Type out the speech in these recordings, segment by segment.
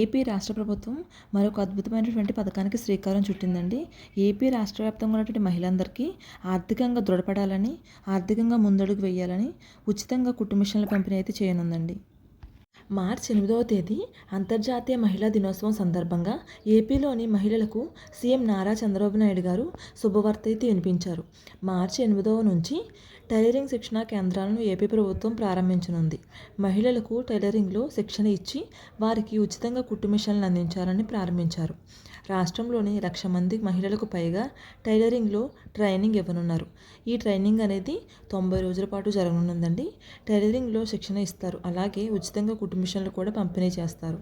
AP రాష్ట్ర ప్రభుత్వం మరొక అద్భుతమైనటువంటి పథకానికి శ్రీకారం చుట్టిందండి. ఏపీ రాష్ట్ర వ్యాప్తంగా ఉన్నటువంటి మహిళలందరికీ ఆర్థికంగా దృఢపడాలని ఆర్థికంగా ముందడుగు వేయాలని ఉచితంగా కుటుంబ మిషన్ల పంపిణీ అయితే చేయనుందండి. మార్చి ఎనిమిదవ తేదీ అంతర్జాతీయ మహిళా దినోత్సవం సందర్భంగా ఏపీలోని మహిళలకు సీఎం నారా చంద్రబాబు నాయుడు గారు శుభవార్త అయితే వినిపించారు. మార్చి ఎనిమిదవ నుంచి టైలరింగ్ శిక్షణా కేంద్రాలను ఏపీ ప్రభుత్వం ప్రారంభించనుంది. మహిళలకు టైలరింగ్లో శిక్షణ ఇచ్చి వారికి ఉచితంగా కుట్టు మిషన్లు అందించాలని ప్రారంభించారు. రాష్ట్రంలోని లక్ష మంది మహిళలకు పైగా టైలరింగ్లో ట్రైనింగ్ ఇవ్వనున్నారు. ఈ ట్రైనింగ్ అనేది తొంభై రోజుల పాటు జరగనుందండి. టైలరింగ్లో శిక్షణ ఇస్తారు. అలాగే ఉచితంగా కుటుంబిషన్లు కూడా పంపిణీ చేస్తారు.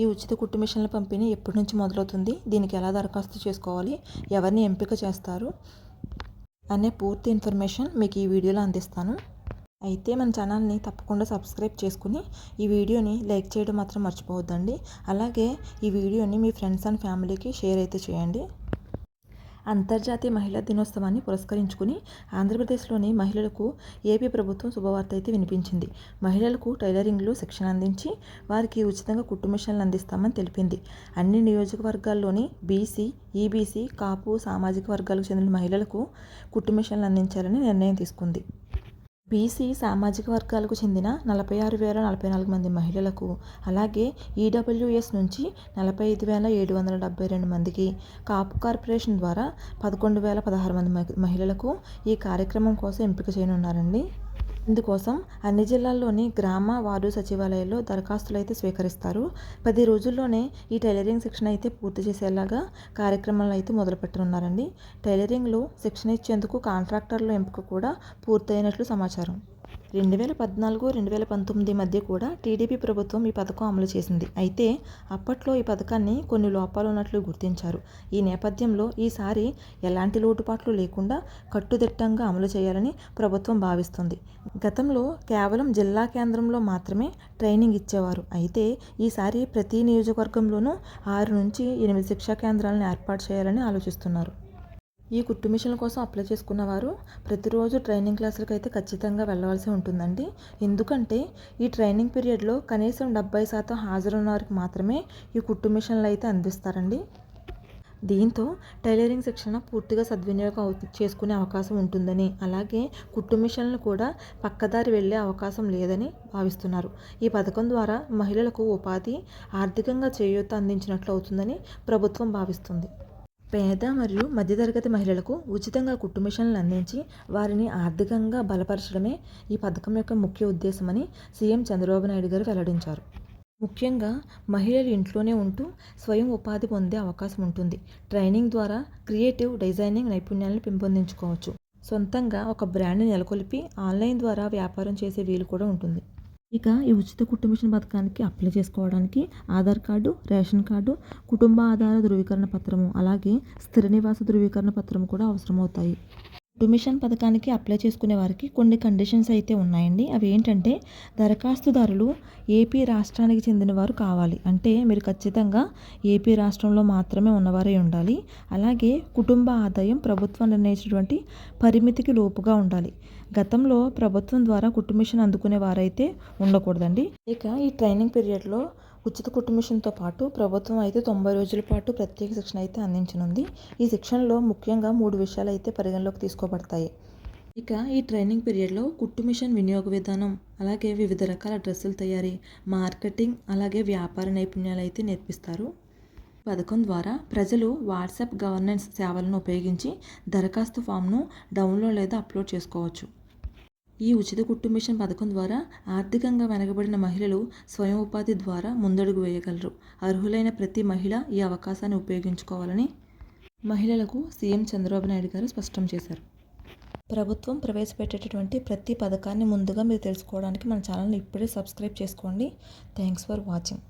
ఈ ఉచిత కుట్టు మిషన్ల పంపిణీ ఎప్పటి నుంచి మొదలవుతుంది? దీనికి ఎలా దరఖాస్తు చేసుకోవాలి? ఎవరిని ఎంపిక చేస్తారు? అనే పూర్తి ఇన్ఫర్మేషన్ మీకు ఈ వీడియోలో అందిస్తాను. అయితే మన ఛానల్ని తప్పకుండా సబ్స్క్రైబ్ చేసుకుని ఈ వీడియోని లైక్ చేయడం మాత్రం మర్చిపోవద్దండి. అలాగే ఈ వీడియోని మీ ఫ్రెండ్స్ అండ్ ఫ్యామిలీకి షేర్ అయితే చేయండి. అంతర్జాతీయ మహిళా దినోత్సవాన్ని పురస్కరించుకుని ఆంధ్రప్రదేశ్లోని మహిళలకు ఏపీ ప్రభుత్వం శుభవార్త అయితే వినిపించింది. మహిళలకు టైలరింగ్లో శిక్షణ అందించి వారికి ఉచితంగా కుట్టు మిషన్లు అందిస్తామని తెలిపింది. అన్ని నియోజకవర్గాల్లోని బీసీ ఈబీసీ కాపు సామాజిక వర్గాలకు చెందిన మహిళలకు కుట్టు మిషన్లు అందించాలని నిర్ణయం తీసుకుంది. బీసీ సామాజిక వర్గాలకు చెందిన నలభై ఆరు వేల నలభై నాలుగు మంది మహిళలకు అలాగే ఈడబ్ల్యూఎస్ నుంచి నలభై ఐదు వేల ఏడు వందల డెబ్బై రెండు మందికి కాపు కార్పొరేషన్ ద్వారా పదకొండు వేల పదహారు మంది మహిళలకు ఈ కార్యక్రమం కోసం ఎంపిక చేయనున్నారండి. ఇందుకోసం అన్ని జిల్లాల్లోని గ్రామ వార్డు సచివాలయాల్లో దరఖాస్తులు అయితే స్వీకరిస్తారు. పది రోజుల్లోనే ఈ టైలరింగ్ శిక్షణ అయితే పూర్తి చేసేలాగా కార్యక్రమాలు అయితే మొదలుపెట్టనున్నారండి. టైలరింగ్లో శిక్షణ ఇచ్చేందుకు కాంట్రాక్టర్ల ఎంపిక కూడా పూర్తయినట్లు సమాచారం. రెండు వేల పద్నాలుగు రెండు వేల పంతొమ్మిది మధ్య కూడా టీడీపీ ప్రభుత్వం ఈ పథకం అమలు చేసింది. అయితే అప్పట్లో ఈ పథకాన్ని కొన్ని లోపాలు ఉన్నట్లు గుర్తించారు. ఈ నేపథ్యంలో ఈసారి ఎలాంటి లోటుపాట్లు లేకుండా కట్టుదిట్టంగా అమలు చేయాలని ప్రభుత్వం భావిస్తుంది. గతంలో కేవలం జిల్లా కేంద్రంలో మాత్రమే ట్రైనింగ్ ఇచ్చేవారు. అయితే ఈసారి ప్రతి నియోజకవర్గంలోనూ ఆరు నుంచి ఎనిమిది శిక్షా కేంద్రాలను ఏర్పాటు చేయాలని ఆలోచిస్తున్నారు. ఈ కుట్టు మిషన్ల కోసం అప్లై చేసుకున్న వారు ప్రతిరోజు ట్రైనింగ్ క్లాసులకు అయితే ఖచ్చితంగా వెళ్ళవలసి ఉంటుందండి. ఎందుకంటే ఈ ట్రైనింగ్ పీరియడ్లో కనీసం డెబ్బై శాతం హాజరున్న వారికి మాత్రమే ఈ కుట్టు మిషన్లు అయితే అందిస్తారండి. దీంతో టైలరింగ్ శిక్షణ పూర్తిగా సద్వినియోగం చేసుకునే అవకాశం ఉంటుందని అలాగే కుట్టు మిషన్లు కూడా పక్కదారి వెళ్ళే అవకాశం లేదని భావిస్తున్నారు. ఈ పథకం ద్వారా మహిళలకు ఉపాధి ఆర్థికంగా చేయూత అందించినట్లు అవుతుందని ప్రభుత్వం భావిస్తుంది. పేద మరియు మధ్యతరగతి మహిళలకు ఉచితంగా కుట్టు మిషన్లు అందించి వారిని ఆర్థికంగా బలపరచడమే ఈ పథకం యొక్క ముఖ్య ఉద్దేశమని సీఎం చంద్రబాబు నాయుడు గారు వెల్లడించారు. ముఖ్యంగా మహిళలు ఇంట్లోనే ఉంటూ స్వయం ఉపాధి పొందే అవకాశం ఉంటుంది. ట్రైనింగ్ ద్వారా క్రియేటివ్ డిజైనింగ్ నైపుణ్యాలను పెంపొందించుకోవచ్చు. సొంతంగా ఒక బ్రాండ్ని నెలకొల్పి ఆన్లైన్ ద్వారా వ్యాపారం చేసే వీలు కూడా ఉంటుంది. ఇక ఈ ఉచిత కుటుంబిషన్ పథకానికి అప్లై చేసుకోవడానికి ఆధార్ కార్డు రేషన్ కార్డు కుటుంబ ఆధార ధృవీకరణ పత్రము అలాగే స్థిర నివాస ధృవీకరణ పత్రం కూడా అవసరమవుతాయి. డొమిషన్ పథకానికి అప్లై చేసుకునే వారికి కొన్ని కండిషన్స్ అయితే ఉన్నాయండి. అవి ఏంటంటే దరఖాస్తుదారులు ఏపీ రాష్ట్రానికి చెందినవారు కావాలి. అంటే మీరు ఖచ్చితంగా ఏపీ రాష్ట్రంలో మాత్రమే ఉన్నవారే ఉండాలి. అలాగే కుటుంబ ఆదాయం ప్రభుత్వం నిర్ణయించినటువంటి పరిమితికి లోపుగా ఉండాలి. గతంలో ప్రభుత్వం ద్వారా కుటుంబిషన్ అందుకునే వారైతే ఉండకూడదండి. ఇక ఈ ట్రైనింగ్ పీరియడ్లో ఉచిత కుటుంబిషన్తో పాటు ప్రభుత్వం అయితే తొంభై రోజుల పాటు ప్రత్యేక శిక్షణ అయితే అందించనుంది. ఈ శిక్షణలో ముఖ్యంగా మూడు విషయాలు అయితే పరిగణలోకి తీసుకోబడతాయి. ఇక ఈ ట్రైనింగ్ పీరియడ్లో కుట్టు మిషన్ వినియోగ విధానం అలాగే వివిధ రకాల డ్రెస్సుల తయారీ మార్కెటింగ్ అలాగే వ్యాపార నైపుణ్యాలు అయితే నేర్పిస్తారు. పథకం ద్వారా ప్రజలు వాట్సాప్ గవర్నెన్స్ సేవలను ఉపయోగించి దరఖాస్తు ఫామ్ను డౌన్లోడ్ లేదా అప్లోడ్ చేసుకోవచ్చు. ఈ ఉచిత కుట్టు మిషన్ పథకం ద్వారా ఆర్థికంగా వెనకబడిన మహిళలు స్వయం ఉపాధి ద్వారా ముందడుగు వేయగలరు. అర్హులైన ప్రతి మహిళ ఈ అవకాశాన్ని ఉపయోగించుకోవాలని మహిళలకు సీఎం చంద్రబాబు నాయుడు గారు స్పష్టం చేశారు. ప్రభుత్వం ప్రవేశపెట్టేటటువంటి ప్రతి పథకాన్ని ముందుగా మీరు తెలుసుకోవడానికి మన ఛానల్ని ఇప్పుడే సబ్స్క్రైబ్ చేసుకోండి. Thanks for watching.